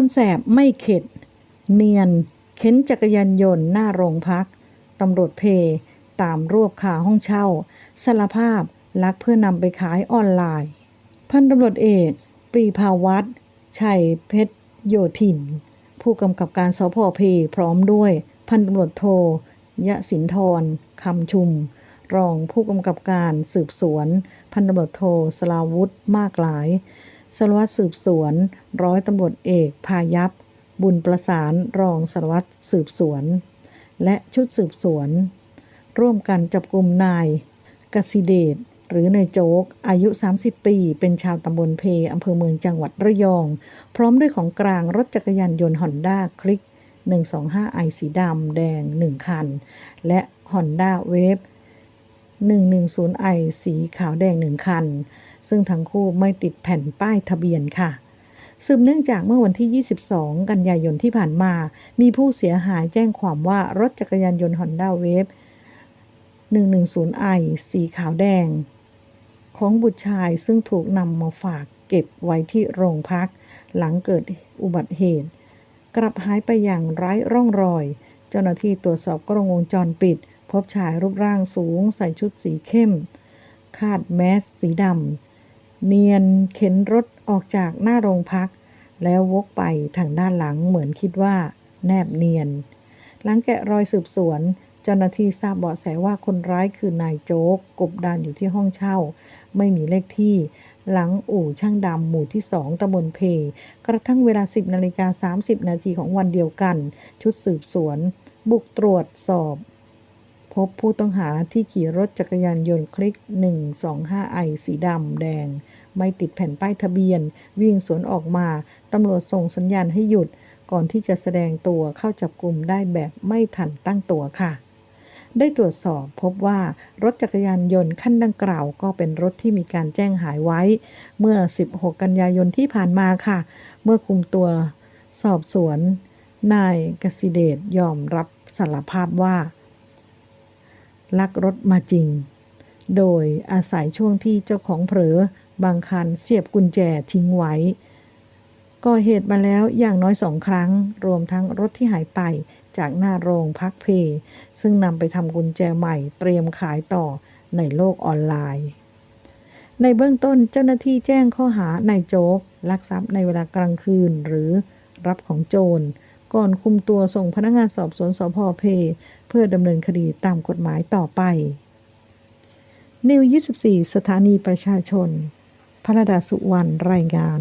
รแสบไม่เข็ด เนียน เข็นจักรยานยนต์หน้าโรงพัก ตำรวจเพ ตามรวบคาห้องเช่าสารภาพลักเพื่อนำไปขายออนไลน์ พันตำรวจเอก ปรีภาวัตรชัยเพชรโยธิน ผู้กำกับการสพเพพร้อมด้วยพันตำรวจโทยะสินทรคำชุม รองผู้กำกับการสืบสวน พันตำรวจโทสลาวุธมากหลาย สารวัตรสืบสวน ร้อยตำรวจเอก พายัพบุญประสานรองสารวัตรสืบสวน และชุดสืบสวน ร่วมกันจับกลุ่มนายกสิเดชหรือนายโจ๊ก อายุ 30 ปี เป็นชาวตำบลเพอำเภอเมืองจังหวัดระยอง พร้อมด้วยของกลางรถจักรยานยนต์ฮอนด้าคลิก 125i สีดำแดง 1 คัน และ Honda Wave 110i สีขาวแดง 1 คัน ซึ่งทั้งคู่ไม่ติดแผ่นป้ายทะเบียนค่ะ สืบเนื่องจากเมื่อวันที่ 22 กันยายนที่ผ่านมา มีผู้เสียหายแจ้งความว่ารถจักรยานยนต์ Honda Wave 110i สีขาวแดง ของบุตรชายซึ่งถูกนำมาฝากเก็บไว้ที่โรงพัก หลังเกิดอุบัติเหตุ กลับหายไปอย่างไร้ร่องรอย เจ้าหน้าที่ตรวจสอบกล้องวงจรปิด พบชายรูปร่างสูงใส่ชุดสีเข้ม คาดแมสสีดำเนียนเข็นรถออกจากหน้าโรงพัก แล้ววกไปทางด้านหลังเหมือนคิดว่า แนบเนียน หลังแกะรอยสืบสวน เจ้าหน้าที่ทราบเบาะแสว่าคนร้ายคือนายโจ๊ก กบดานอยู่ที่ห้องเช่า ไม่มีเลขที่ หลังอู่ช่างดำหมู่ที่2ตำบลเพ กระทั่งเวลา 10นาฬิกา30นาทีของวันเดียวกัน ชุดสืบสวน บุกตรวจสอบ พบผู้ต้องหาที่ขี่รถจักรยานยนต์คลิก 125i สีดำแดง ไม่ติดแผ่นป้ายทะเบียน วิ่งสวนออกมา ตำรวจส่งสัญญาณให้หยุด ก่อนที่จะแสดงตัวเข้าจับกลุ่มได้แบบไม่ทันตั้งตัวค่ะ ได้ตรวจสอบพบว่ารถจักรยานยนต์คันดังกล่าวก็เป็นรถที่มีการแจ้งหายไว้ เมื่อ 16 กันยายนที่ผ่านมาค่ะ เมื่อคุมตัวสอบสวน นายกสิเดชยอมรับสารภาพว่า ลักรถมาจริง โดยอาศัยช่วงที่เจ้าของเผลอบางคันเสียบกุญแจทิ้งไว้ก่อเหตุมาแล้วอย่างน้อยสองครั้ง รวมทั้งรถที่หายไปจากหน้าโรงพักเพ ซึ่งนำไปทำกุญแจใหม่เตรียมขายต่อในโลกออนไลน์ ในเบื้องต้นเจ้าหน้าที่แจ้งข้อหานายโจ๊กลักทรัพย์ในเวลากลางคืนหรือรับของโจร ก่อนคุมตัวส่งพนักงานสอบสวนสพเพ เพื่อดำเนินคดีตามกฎหมายต่อไป นิว 24 สถานีประชาชนพระดาสุวรรณรายงาน